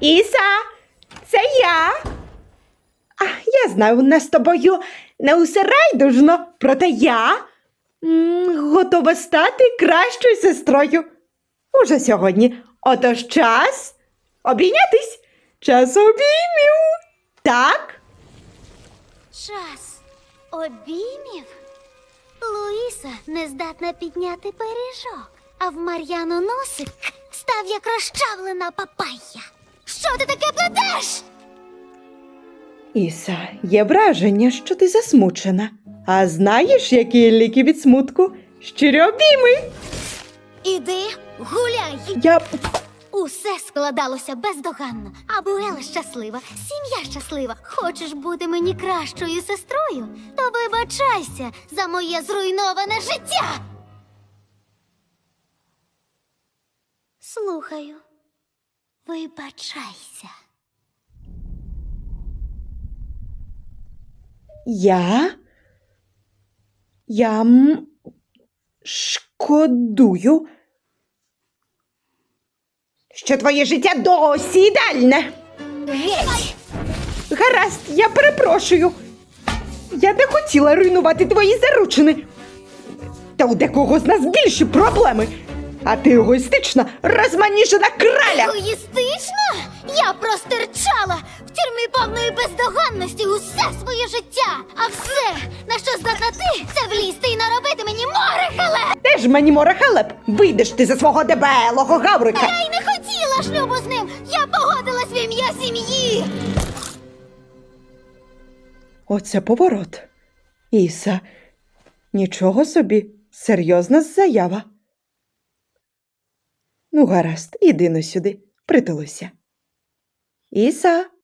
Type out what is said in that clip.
Іса, це я. А, я знаю, у нас з тобою не усе райдужно, проте я м, готова стати кращою сестрою. Уже сьогодні. Отож час обійнятись. Час обіймів. Так? Час обіймів. Луїса не здатна підняти пиріжок, а в Мар'яну носик став як розчавлена папайя. Ти таке плетеш? Іса, є враження, що ти засмучена. А знаєш, які ліки від смутку? Щирі обійми. Іди гуляй. Я Усе складалося бездоганно. Абуела щаслива, сім'я щаслива. Хочеш бути мені кращою сестрою? То вибачайся за моє зруйноване життя. Слухаю. Вибачайся. Я. Я м, шкодую, що твоє життя досі ідеальне. Геть! Гаразд, я перепрошую. Я не хотіла руйнувати твої заручини. Та у декого з нас більші проблеми. А ти егоїстична, розманіжена краля. Егоїстична? Я простирчала в тюрмі повної бездоганності усе своє життя. А все, на що здатна ти, це влізти і наробити мені море халеп. Де ж мені море халеп? Вийдеш ти за свого дебелого гаврика. Я й не хотіла шлюбу з ним. Я погодилась в ім'я сім'ї. Оце поворот. Іса, нічого собі, серйозна заява. Ну, гаразд, іди но сюди, притулуйся. Іса,